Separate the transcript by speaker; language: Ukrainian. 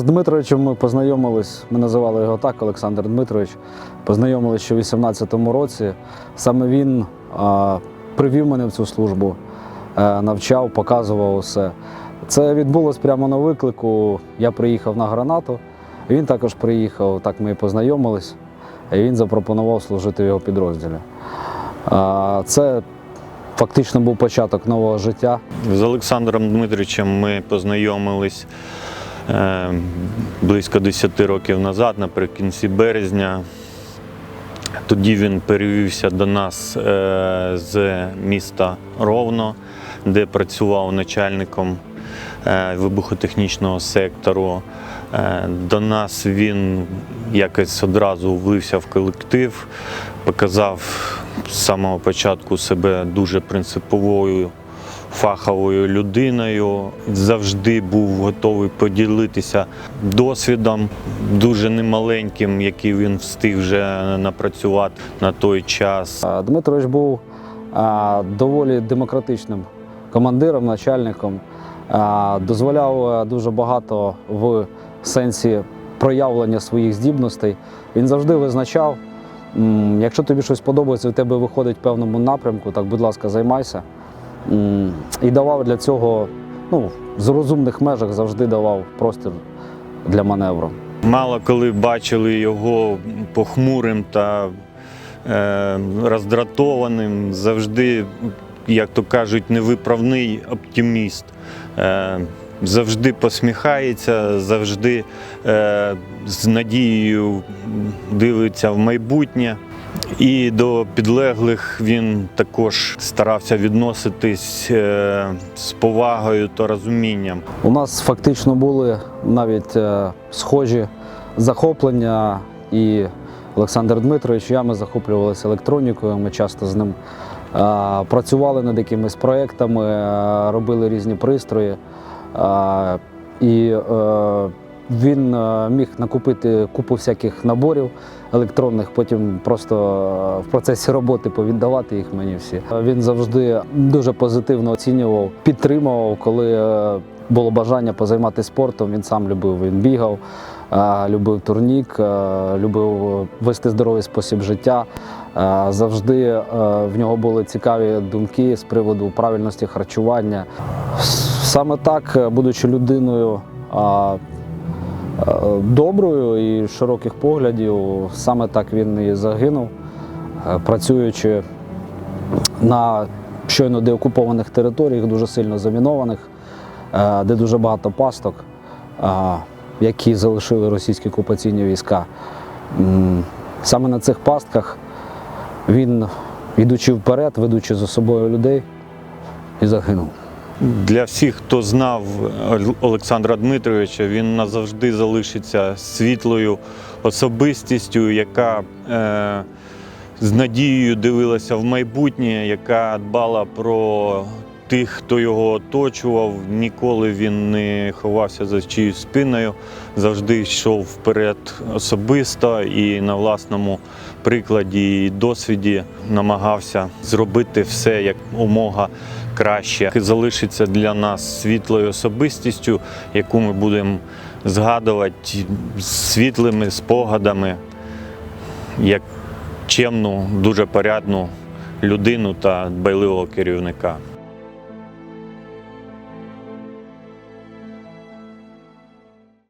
Speaker 1: з Дмитровичем ми познайомились, ми називали його так, Олександр Дмитрович. Познайомились ще у 18-му році. Саме він а, привів мене в цю службу, е, навчав, показував усе. Це відбулось прямо на виклику. Я приїхав на гранату, він також приїхав, так ми і познайомились, і він запропонував служити в його підрозділі. А, Це фактично був початок нового життя.
Speaker 2: З Олександром Дмитровичем ми познайомились близько 10 років назад, наприкінці березня. Тоді він перевівся до нас е, з міста Ровно, де працював начальником е, вибухотехнічного сектору. Е, До нас він якось одразу влився в колектив, показав з самого початку себе дуже принциповою фаховою людиною, завжди був готовий поділитися досвідом, дуже немаленьким, який він встиг вже напрацювати на той час.
Speaker 1: Дмитрович був доволі демократичним командиром, начальником, дозволяв е, дуже багато в сенсі проявлення своїх здібностей. Він завжди визначав, якщо тобі щось подобається, у тебе виходить в певному напрямку, так, будь ласка, займайся. І давав для цього, ну, в розумних межах завжди давав простір для маневру.
Speaker 2: Мало коли бачили його похмурим та е, роздратованим, завжди, як то кажуть, невиправний оптиміст. Е, завжди посміхається, завжди е, з надією дивиться в майбутнє. І до підлеглих він також старався відноситись е, з повагою та розумінням.
Speaker 1: У нас фактично були навіть е, схожі захоплення, і Олександр Дмитрович, і я ми захоплювалися електронікою. Ми часто з ним е, працювали над якимись проектами, робили різні пристрої. І він е, міг накупити купу всяких наборів електронних, потім просто е, в процесі роботи повіддавати їх мені всі. Е, Він завжди дуже позитивно оцінював, підтримував, коли було бажання позайматися спортом. Він сам любив, він бігав, любив турнік, любив вести здоровий спосіб життя. Завжди в нього були цікаві думки з приводу правильності харчування. Саме так, будучи людиною доброю і широких поглядів, саме так він і загинув, е, працюючи на щойно деокупованих територіях, дуже сильно замінованих, е, де дуже багато пасток, е, які залишили російські окупаційні війська. Саме на цих пастках він, йдучи вперед, ведучи за собою людей, і загинув.
Speaker 2: Для всіх, хто знав Олександра Дмитровича, він назавжди залишиться світлою особистістю, яка е, з надією дивилася в майбутнє, яка дбала про тих, хто його оточував. Ніколи він не ховався за чиюсь спиною, завжди йшов вперед особисто і на власному прикладі і досвіді намагався зробити все як умога краще. Залишиться для нас світлою особистістю, яку ми будемо згадувати світлими спогадами, як чемну, дуже порядну людину та дбайливого керівника.